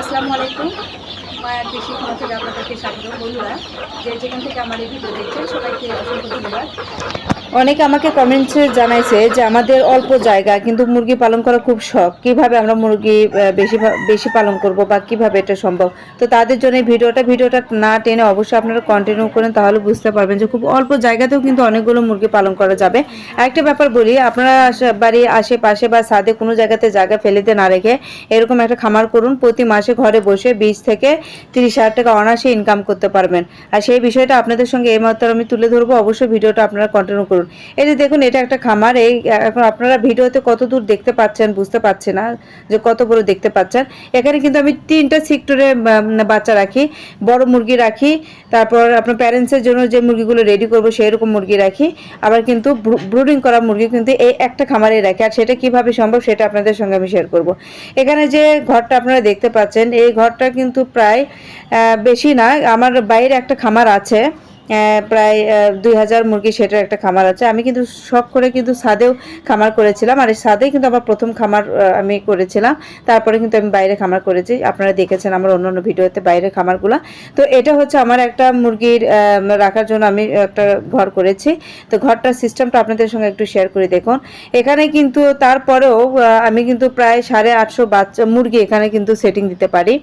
আসসালামু আলাইকুম। মায়ের ক্ষমা থেকে আপনাদেরকে স্বাগত। বন্ধুরা, যে যেখান থেকে আমার এই ভিডিও দেখছেন, সবাইকে অসংখ্য ধন্যবাদ। অনেকে আমাকে কমেন্টসে জানাইছে যে আমাদের অল্প জায়গা, কিন্তু মুরগি পালন করা খুব শখ। কীভাবে আমরা মুরগি বেশি বেশি পালন করব বা কীভাবে এটা সম্ভব? তো তাদের জন্য ভিডিওটা ভিডিওটা না টেনে অবশ্যই আপনারা কন্টিনিউ করেন, তাহলে বুঝতে পারবেন যে খুব অল্প জায়গাতেও কিন্তু অনেকগুলো মুরগি পালন করা যাবে। একটা ব্যাপার বলি, আপনারা বাড়ির আশেপাশে বা ছাদে কোনো জায়গাতে জায়গা ফেলেতে না রেখে এরকম একটা খামার করুন। প্রতি মাসে ঘরে বসে বীজ থেকে তিরিশ হাজার টাকা অনায়াসে ইনকাম করতে পারবেন। আর সেই বিষয়টা আপনাদের সঙ্গে এই মাত্র আমি তুলে ধরবো। অবশ্যই ভিডিওটা আপনারা কন্টিনিউ করুন। এই যে দেখুন, এটা একটা খামার। এই, এখন আপনারা ভিডিওতে কত দূর দেখতে পাচ্ছেন বুঝতে পারছেন না যে কত বড় দেখতে পাচ্ছেন। এখানে কিন্তু আমি তিনটা সেক্টরে বাচ্চা রাখি। বড় মুরগি রাখি। তারপর আপনার প্যারেন্টসের জন্য যে মুরগিগুলো রেডি করব সেই রকম মুরগি রাখি। আবার কিন্তু ব্রুডিং করা মুরগি কিন্তু এই একটা খামারে রাখি। আর সেটা কীভাবে সম্ভব, সেটা আপনাদের সঙ্গে আমি শেয়ার করব। এখানে যে ঘরটা আপনারা দেখতে পাচ্ছেন, এই ঘরটা কিন্তু প্রায় আহ, বেশি না। আমার বাইরে একটা খামার আছে প্রায় দুই হাজার মুরগি সেটার একটা খামার আছে। আমি কিন্তু শখ করে কিন্তু ছাদেও খামার করেছিলাম। আর এই ছাদে কিন্তু আমার প্রথম খামার আমি করেছিলাম। তারপরে কিন্তু আমি বাইরে খামার করেছি। আপনারা দেখেছেন আমার অন্যান্য ভিডিওতে বাইরের খামারগুলো। তো এটা হচ্ছে আমার একটা মুরগির রাখার জন্য আমি একটা ঘর করেছি। তো ঘরটার সিস্টেমটা আপনাদের সঙ্গে একটু শেয়ার করে দেখুন। এখানে কিন্তু তারপরেও আমি কিন্তু প্রায় সাড়ে আটশো বাচ্চা মুরগি এখানে কিন্তু সেটিং দিতে পারি।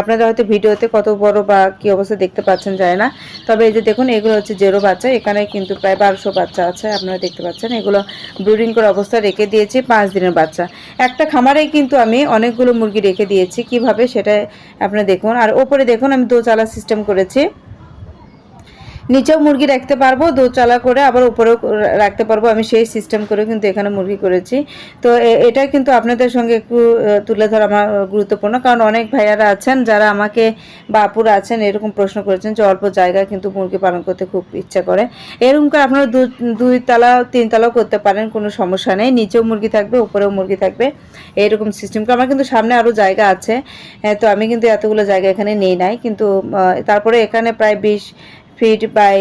আপনারা হয়তো ভিডিওতে কত বড় বা কি অবস্থা দেখতে পাচ্ছেন যায় না। তবে এই যে দেখুন, এগুলো হচ্ছে জেরো বাচ্চা। এখানে কিন্তু প্রায় বারোশো বাচ্চা আছে, আপনারা দেখতে পাচ্ছেন। এগুলো ব্রুডিং করে অবস্থা রেখে দিয়েছি, পাঁচ দিনের বাচ্চা। একটা খামারেই কিন্তু আমি অনেকগুলো মুরগি রেখে দিয়েছি। কীভাবে সেটা আপনারা দেখুন। আর ওপরে দেখুন, আমি দোচালা সিস্টেম করেছি। নিচেও মুরগি রাখতে পারব দোচালা করে আবার উপরেও রাখতে পারব। আমি সেই সিস্টেম করে কিন্তু এখানে মুরগি করেছি। তো এটা কিন্তু আপনাদের সঙ্গে একটু তুলে ধরা আমার গুরুত্বপূর্ণ। কারণ অনেক ভাইয়ারা আছেন, যারা আমাকে বা আপুরা আছেন, এরকম প্রশ্ন করেছেন যে অল্প জায়গায় কিন্তু মুরগি পালন করতে খুব ইচ্ছা করে। এরকম করে আপনারা দুই তালা, তিন তালাও করতে পারেন, কোনো সমস্যা নেই। নিচেও মুরগি থাকবে, উপরেও মুরগি থাকবে এইরকম সিস্টেম আমার কিন্তু সামনে আরও জায়গা আছে। তো আমি কিন্তু এতগুলো জায়গা এখানে নেই নাই। কিন্তু তারপরে এখানে প্রায় বিশ ফিট বাই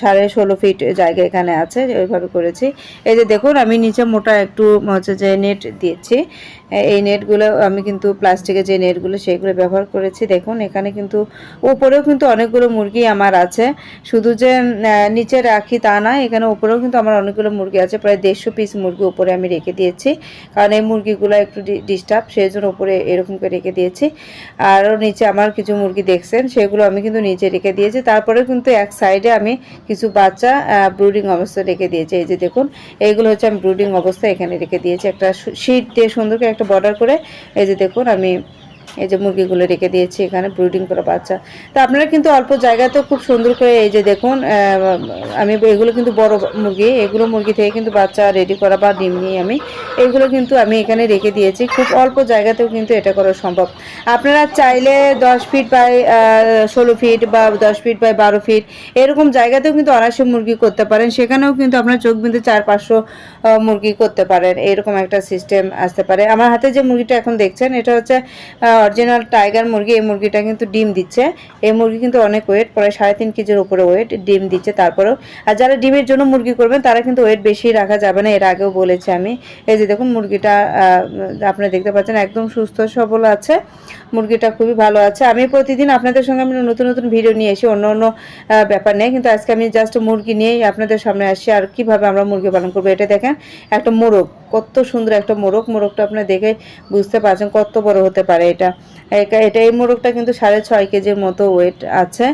সাড়ে ষোলো ফিট জায়গা এখানে আছে, ওইভাবে করেছি। এই যে দেখুন, আমি নিচে মোটা একটু হচ্ছে যে নেট দিয়েছি। এই নেটগুলো আমি কিন্তু প্লাস্টিকের যে নেটগুলো সেইগুলো ব্যবহার করেছি। দেখুন, এখানে কিন্তু উপরেও কিন্তু অনেকগুলো মুরগি আমার আছে। শুধু যে নিচে রাখি তা না, এখানে উপরেও কিন্তু আমার অনেকগুলো মুরগি আছে। প্রায় দেড়শো পিস মুরগি উপরে আমি রেখে দিয়েছি। কারণ এই মুরগিগুলো একটু ডিস্টার্ব সেই জন্য উপরে এরকম করে রেখে দিয়েছি। আরও নিচে আমার কিছু মুরগি দেখছেন, সেগুলো আমি কিন্তু নিচে রেখে দিয়েছি। তারপরে কিন্তু এক সাইডে আমি কিছু বাচ্চা ব্রুডিং অবস্থা রেখে দিয়েছি। এই যে দেখুন, এইগুলো হচ্ছে আমি ব্রুডিং অবস্থা এখানে রেখে দিয়েছি। একটা শীট দিয়ে সুন্দর করে একটা বর্ডার করে, এই যে দেখুন আমি এই যে মুরগিগুলো রেখে দিয়েছি এখানে ব্রিডিং করা বাচ্চা। তো আপনারা কিন্তু অল্প জায়গাতেও খুব সুন্দর করে এই যে দেখুন আমি এগুলো কিন্তু বড় মুরগি, এগুলো মুরগি থেকে কিন্তু বাচ্চা রেডি করা বা ডিম নিয়ে আমি এগুলো কিন্তু আমি এখানে রেখে দিয়েছি। খুব অল্প জায়গাতেও কিন্তু এটা করা সম্ভব। আপনারা চাইলে দশ ফিট বাই ষোলো ফিট বা দশ ফিট বাই বারো ফিট এরকম জায়গাতেও কিন্তু অনায়াসে মুরগি করতে পারেন। সেখানেও কিন্তু আপনার চোখ বিন্দু চার, পাঁচশো মুরগি করতে পারেন। এরকম একটা সিস্টেম আসতে পারে। আমার হাতে যে মুরগিটা এখন দেখছেন, এটা হচ্ছে অরিজিনাল টাইগার মুরগি। এই মুরগিটা কিন্তু ডিম দিচ্ছে। এই মুরগি কিন্তু অনেক ওয়েট প্রায় সাড়ে তিন কেজির উপরে ওয়েট ডিম দিচ্ছে তারপরেও। আর যারা ডিমের জন্য মুরগি করবেন, তারা কিন্তু ওয়েট বেশি রাখা যাবে না, এর আগেও বলেছি আমি। এই যে দেখুন, মুরগিটা আপনারা দেখতে পাচ্ছেন একদম সুস্থ, সবল আছে। মুরগিটা খুবই ভালো আছে। আমি প্রতিদিন আপনাদের সঙ্গে আমি নতুন নতুন ভিডিও নিয়ে এসি অন্য অন্য ব্যাপার নেই। কিন্তু আজকে আমি জাস্ট মুরগি নিয়েই আপনাদের সামনে আসছি আর কীভাবে আমরা মুরগি পালন করব। এটা দেখেন, একটা মোরগ, কত সুন্দর একটা মোরগ। মোরগটা আপনি দেখে বুঝতে পারছেন কত বড় হতে পারে এটা। এটা এই মোরগটা কিন্তু সাড়ে ছয় কেজির মতো ওয়েট আছে।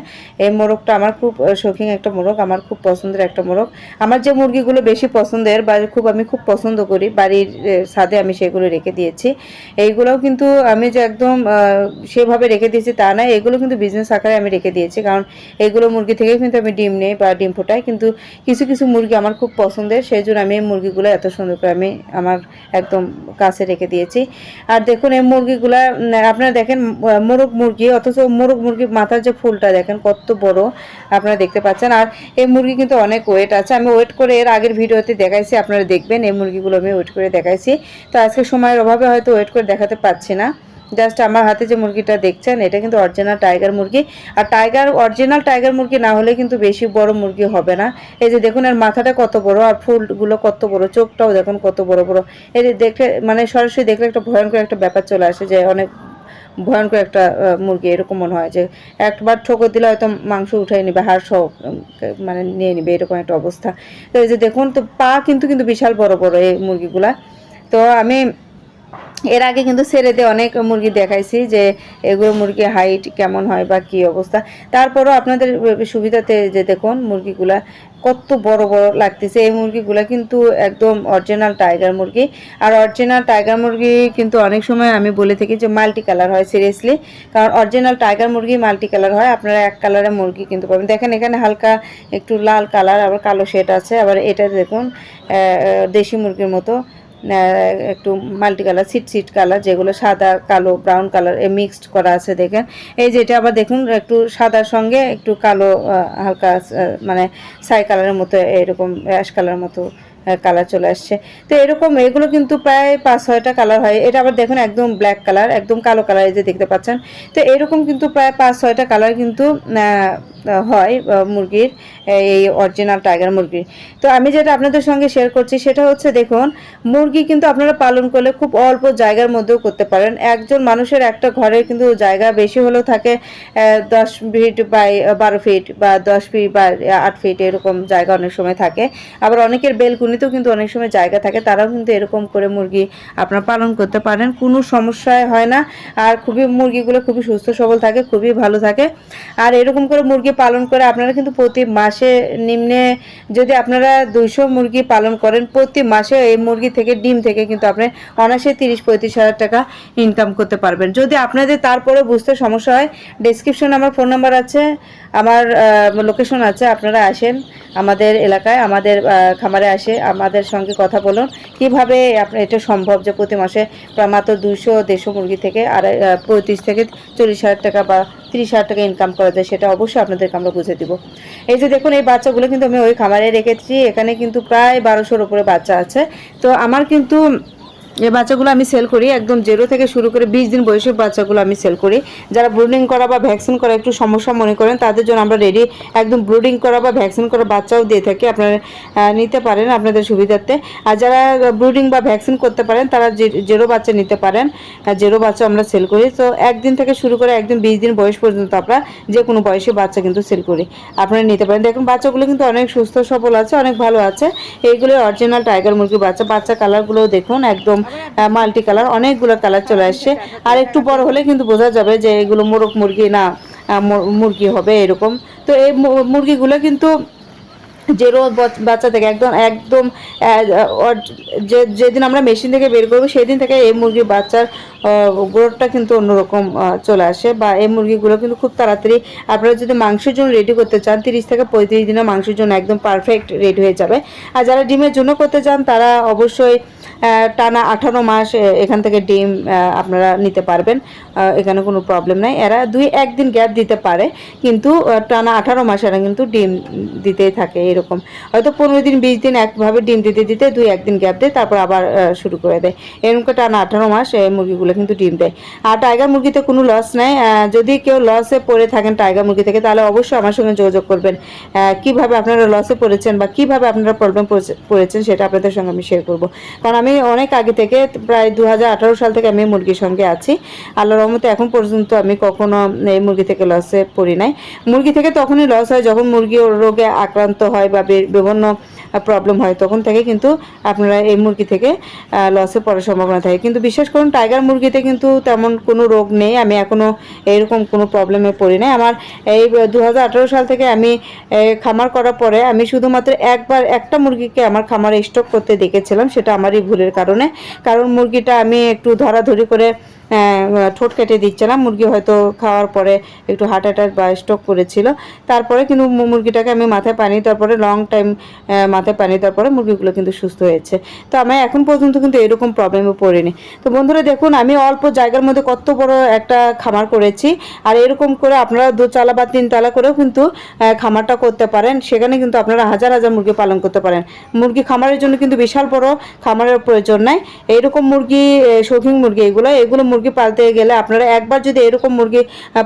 এই মোরগটা আমার খুব শৌখিন একটা মোরগ, আমার খুব পছন্দের একটা মোরগ। আমার যে মুরগিগুলো বেশি পছন্দের বা খুব, আমি খুব পছন্দ করি বাড়ির ছাদে আমি সেগুলো রেখে দিয়েছি। এইগুলোও কিন্তু আমি যে একদম সেভাবে রেখে দিয়েছি তা না এগুলো কিন্তু বিজনেস আকারে আমি রেখে দিয়েছি। কারণ এগুলো মুরগি থেকে কিন্তু আমি ডিম নেই বা ডিম ফোটাই, কিন্তু কিছু কিছু মুরগি আমার খুব পছন্দের সেই জন্য আমি এই মুরগিগুলো এত সুন্দর করে আমি আমার একদম কাছে রেখে দিয়েছি। আর দেখুন, এই মুরগিগুলা আপনারা দেখেন মোরগ মুরগি, অথচ মোরগ মুরগির মাথার যে ফুলটা দেখেন, কত বড়, আপনারা দেখতে পাচ্ছেন। আর এই মুরগি কিন্তু অনেক ওয়েট আছে, আমি ওয়েট করে এর আগের ভিডিওতে দেখাইছি, আপনারা দেখবেন এই মুরগিগুলো আমি ওয়েট করে দেখাইছি। তো আজকে সময়ের অভাবে হয়তো ওয়েট করে দেখাতে পাচ্ছি না। জাস্ট আমার হাতে যে মুরগিটা দেখছেন, এটা কিন্তু অরিজিনাল টাইগার মুরগি। আর টাইগার অরিজিনাল টাইগার মুরগি না হলে কিন্তু বেশি বড় মুরগি হবে না। এই যে দেখুন, এর মাথাটা কত বড় আর ফুলগুলো কত বড়, চোখটাও দেখুন কত বড় বড়। এই যে দেখলে মানে সরাসরি দেখলে একটা ভয়ঙ্কর একটা ব্যাপার চলে আসে যে অনেক ভয়ঙ্কর একটা মুরগি, এরকম মনে হয় যে একবার ঠোকর দিলে হয়তো মাংস উঠাই নেবে, হাড় সহ মানে নিয়ে নেবে, এরকম একটা অবস্থা। তো এই যে দেখুন তো পা কিন্তু কিন্তু বিশাল বড় বড় এই মুরগিগুলা। তো আমি এর আগে কিন্তু ছেড়ে দিয়ে অনেক মুরগি দেখাইছি যে এগুলো মুরগি হাইট কেমন হয় বা কি অবস্থা। তারপরও আপনাদের সুবিধাতে যে দেখুন মুরগিগুলা কত বড় বড় লাগতেছে। এই মুরগিগুলা কিন্তু একদম অরিজিনাল টাইগার মুরগি। আর অরিজিনাল টাইগার মুরগি কিন্তু অনেক সময় আমি বলে থাকি যে মাল্টি কালার হয় সিরিয়াসলি কারণ অরিজিনাল টাইগার মুরগি মাল্টি কালার হয়, আপনারা এক কালারের মুরগি কিন্তু পাবেন দেখেন এখানে হালকা একটু লাল কালার আবার কালো শেড আছে। আবার এটা দেখুন দেশি মুরগির মতো। একটু মাল্টি কালার সিট সিট কালার যেগুলো সাদা, কালো ব্রাউন কালার মিক্সড করা আছে দেখেন। এই যে এটা আবার দেখুন, একটু সাদার সঙ্গে, একটু কালো হালকা মানে সাই কালারের মতো, এরকম অ্যাশ কালার মতো কালার চলে আসছে। তো এরকম, এগুলো কিন্তু প্রায় পাঁচ, ছয়টা কালার হয়। এটা আবার দেখুন, একদম ব্ল্যাক কালার একদম কালো কালার এই যে দেখতে পাচ্ছেন। তো এরকম কিন্তু প্রায় পাঁচ, ছয়টা কালার কিন্তু হয় মুরগির, এই অরিজিনাল টাইগার মুরগির। তো আমি যেটা আপনাদের সঙ্গে শেয়ার করছি সেটা হচ্ছে দেখুন, মুরগি কিন্তু আপনারা পালন করলে খুব অল্প জায়গার মধ্যেও করতে পারেন। একজন মানুষের একটা ঘরে কিন্তু জায়গা বেশি হলেও থাকে দশ ফিট বাই বারো ফিট বা দশ ফিট বা আট ফিট এরকম জায়গা অনেক সময় থাকে। আবার অনেকের বেলকুনিতেও কিন্তু অনেক সময় জায়গা থাকে, তারাও কিন্তু এরকম করে মুরগি আপনারা পালন করতে পারেন। কোনো সমস্যায় হয় না, আর খুবই মুরগিগুলো খুবই সুস্থ, সবল থাকে, খুবই ভালো থাকে। আর এরকম করে মুরগি পালন করে আপনারা কিন্তু প্রতি মাসে নিম্নে যদি আপনারা দুইশো মুরগি পালন করেন, প্রতি মাসে এই মুরগি থেকে, ডিম থেকে কিন্তু আপনি অনায়াসে তিরিশ পঁয়ত্রিশ হাজার টাকা ইনকাম করতে পারবেন। যদি আপনাদের তারপরে বুঝতে সমস্যা হয় ডিসক্রিপশনে আমার ফোন নাম্বার আছে, আমার লোকেশন আছে, আপনারা আসেন আমাদের এলাকায়, আমাদের খামারে আসে, আমাদের সঙ্গে কথা বলুন। কীভাবে আপনার এটা সম্ভব যে প্রতি মাসে মাত্র দুশো দেড়শো মুরগি থেকে আর পঁয়ত্রিশ থেকে চল্লিশ হাজার টাকা বা তিরিশ হাজার টাকা ইনকাম করা যায়, সেটা অবশ্যই আপনাদেরকে আমরা বুঝে দিব। এই যে দেখুন, এই বাচ্চাগুলো কিন্তু আমি ওই খামারে রেখেছি, এখানে কিন্তু প্রায় বারোশোর উপরে বাচ্চা আছে। তো আমার কিন্তু এই বাচ্চাগুলো আমি সেল করি, একদম জেরো থেকে শুরু করে বিশ দিন বয়সের বাচ্চাগুলো আমি সেল করি। যারা ব্রুডিং করা বা ভ্যাকসিন করা একটু সমস্যা মনে করেন, তাদের জন্য আমরা রেডি একদম ব্রুডিং করা বা ভ্যাকসিন করা বাচ্চাও দিয়ে থাকি। আপনারা নিতে পারেন আপনাদের সুবিধার্থে। আর যারা ব্রুডিং বা ভ্যাকসিন করতে পারেন, তারা জেরো বাচ্চা নিতে পারেন। জেরো বাচ্চা আমরা সেল করি। তো একদিন থেকে শুরু করে একদিন বিশ দিন বয়স পর্যন্ত আমরা যে কোনো বয়সী বাচ্চা কিন্তু সেল করি। আপনারা নিতে পারেন। দেখুন, বাচ্চাগুলো কিন্তু অনেক সুস্থ সবল আছে, অনেক ভালো আছে। এইগুলো অরিজিনাল টাইগার মুরগির বাচ্চা বাচ্চা কালারগুলোও দেখুন, একদম মাল্টি কালার, অনেকগুলো কালার চলে আসছে। আর একটু বড় হলে কিন্তু বোঝা যাবে যে এগুলো মোরগ মুরগি না মুরগি হবে এরকম। তো এই মুরগিগুলো কিন্তু যে রোদ বাচ্চা থেকে একদম একদম যে, যেদিন আমরা মেশিন থেকে বের করব, সেদিন থেকে এই মুরগির বাচ্চার গ্রোথটা কিন্তু অন্যরকম চলে আসে। বা এই মুরগিগুলো কিন্তু খুব তাড়াতাড়ি, আপনারা যদি মাংসের জন্য রেডি করতে চান, তিরিশ থেকে পঁয়ত্রিশ দিনে মাংসের জন্য একদম পারফেক্ট রেডি হয়ে যাবে। আর যারা ডিমের জন্য করতে চান, তারা অবশ্যই টানা আঠারো মাস এখান থেকে ডিম আপনারা নিতে পারবেন। এখানে কোনো প্রবলেম নাই। এরা দুই, একদিন গ্যাপ দিতে পারে, কিন্তু টানা আঠারো মাস এরা কিন্তু ডিম দিতেই থাকে এরকম। হয়তো পনেরো দিন, বিশ দিন একভাবে ডিম দিতে দিতে দুই, একদিন গ্যাপ দেয়, তারপর আবার শুরু করে দেয়। এরকম টানা আঠারো মাস এই মুরগিগুলো কিন্তু ডিম দেয়। আর টাইগার মুরগিতে কোনো লস নাই। যদি কেউ লসে পড়ে থাকেন টাইগার মুরগি থেকে, তাহলে অবশ্যই আমার সঙ্গে যোগাযোগ করবেন। কীভাবে আপনারা লসে পড়েছেন বা কীভাবে আপনারা প্রবলেম পড়েছেন সেটা আপনাদের সঙ্গে আমি শেয়ার করব। কারণ আমি অনেক আগে থেকে প্রায় দু হাজার আঠারো সাল থেকে আমি মুরগির সঙ্গে আছি। আল্লাহ রহমতে এখন পর্যন্ত আমি কখনো এই মুরগি থেকে লসে পড়ি নাই। মুরগি থেকে তখনই লস হয় যখন মুরগি রোগে আক্রান্ত হয় বা, বিভিন্ন প্রবলেম হয়, তখন থেকে কিন্তু আপনারা এই মুরগি থেকে লসে পড়ার সম্ভাবনা থাকে। কিন্তু বিশ্বাস করুন টাইগার মুরগিতে কিন্তু তেমন কোনো রোগ নেই, আমি এখনও এরকম কোনো প্রবলেমে পড়ি নাই। আমার এই দু হাজার আঠেরো সাল থেকে আমি খামার করার পরে আমি শুধুমাত্র একবার একটা মুরগিকে আমার খামারে স্টক করতে দেখেছিলাম, সেটা আমারই ভুলের কারণে। কারণ মুরগিটা আমি একটু ধরাধরি করে ঠোঁট কেটে দিচ্ছিলাম মুরগি হয়তো খাওয়ার পরে একটু হার্ট অ্যাটাক বা স্ট্রোক করেছিল। তারপরে কিন্তু মুরগিটাকে আমি মাথায় পানি দেওয়ার পরে লং টাইম মাথায় পানি দেওয়ার পরে মুরগিগুলো কিন্তু সুস্থ হয়েছে। তো আমি এখন পর্যন্ত কিন্তু এরকম প্রবলেমে পড়িনি। তো বন্ধুরা দেখুন, আমি অল্প জায়গার মধ্যে কত বড় একটা খামার করেছি। আর এরকম করে আপনারা দোতলা বা তিনতলা করেও কিন্তু খামারটা করতে পারেন। সেখানে কিন্তু আপনারা হাজার হাজার মুরগি পালন করতে পারেন। মুরগি খামারের জন্য কিন্তু বিশাল বড় খামারের প্রয়োজন নাই। এইরকম মুরগি শৌখিন মুরগি এগুলো এগুলো মুরগি পালতে গেলে আপনারা একবার যদি এরকম মুরগি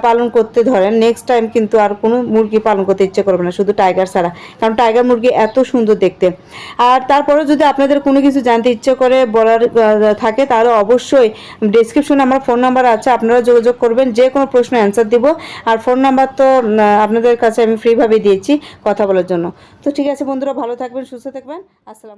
পালন করতে ধরেন নেক্সট টাইম কিন্তু আর কোনো মুরগি পালন করতে ইচ্ছে করবে না, শুধু টাইগার ছাড়া। কারণ টাইগার মুরগি এত সুন্দর দেখতে। আর তারপরেও যদি আপনাদের কোনো কিছু জানতে ইচ্ছে করে বলার থাকে, তাহলে অবশ্যই ডিসক্রিপশনে আমার ফোন নাম্বার আছে, আপনারা যোগাযোগ করবেন, যে কোনো প্রশ্ন অ্যান্সার দিব। আর ফোন নাম্বার তো আপনাদের কাছে আমি ফ্রিভাবে দিয়েছি কথা বলার জন্য। তো ঠিক আছে বন্ধুরা, ভালো থাকবেন, সুস্থ থাকবেন। আসসালাম